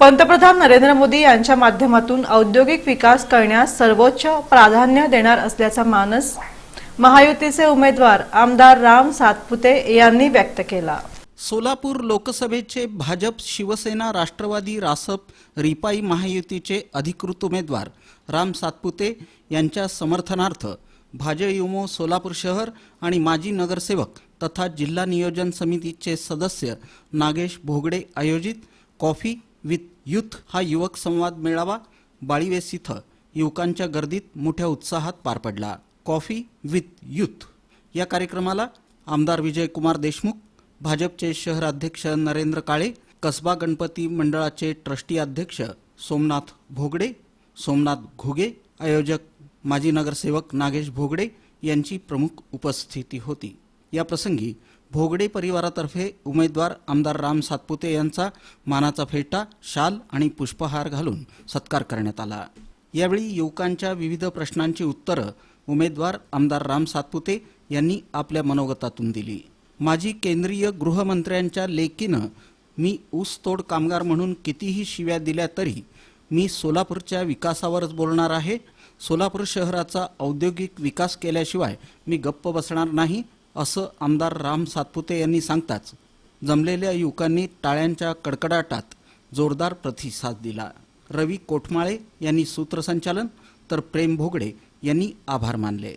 पंतप्रधान नरेंद्र मोदी यांच्या माध्यमातून औद्योगिक विकास करण्यास सर्वोच्च प्राधान्य देणार असल्याचा मानस महायुतीचे उमेदवार आमदार राम सातपुते यांनी व्यक्त केला. सोलापूर लोकसभेचे भाजप शिवसेना राष्ट्रवादी रासप रिपाई महायुतीचे अधिकृत उमेदवार राम सातपुते यांच्या समर्थनार्थ भाजयुमो सोलापूर शहर आणि माजी नगरसेवक तथा जिल्हा नियोजन समितीचे सदस्य नागेश भोगडे आयोजित कॉफी विथ युथ हा युवक संवाद मेळावा बाळीवेस इथं युवकांच्या गर्दीत मोठ्या उत्साहात पार पडला. कॉफी विथ युथ या कार्यक्रमाला आमदार विजयकुमार देशमुख भाजपचे शहराध्यक्ष नरेंद्र काळे कसबा गणपती मंडळाचे ट्रस्टी अध्यक्ष सोमनाथ भोगडे सोमनाथ घुगे आयोजक माजी नगरसेवक नागेश भोगडे यांची प्रमुख उपस्थिती होती. या प्रसंगी भोगडे परिवारातर्फे उमेदवार आमदार राम सातपुते यांचा मानाचा फेटा शाल आणि पुष्पहार घालून सत्कार करण्यात आला. यावेळी युवकांच्या विविध प्रश्नांची उत्तरं उमेदवार आमदार राम सातपुते यांनी आपल्या मनोगतातून दिली. माजी केंद्रीय गृहमंत्र्यांच्या लेकीनं मी ऊसतोड कामगार म्हणून कितीही शिव्या दिल्या तरी मी सोलापूरच्या विकासावरच बोलणार आहे. सोलापूर शहराचा औद्योगिक विकास केल्याशिवाय मी गप्प बसणार नाही. असं आमदार राम सातपुते यांनी सांगताच जमलेल्या युवकांनी टाळ्यांच्या कडकडाटात जोरदार प्रतिसाद दिला. रवी कोठमाळे यांनी सूत्रसंचालन तर प्रेम भोगडे यांनी आभार मानले.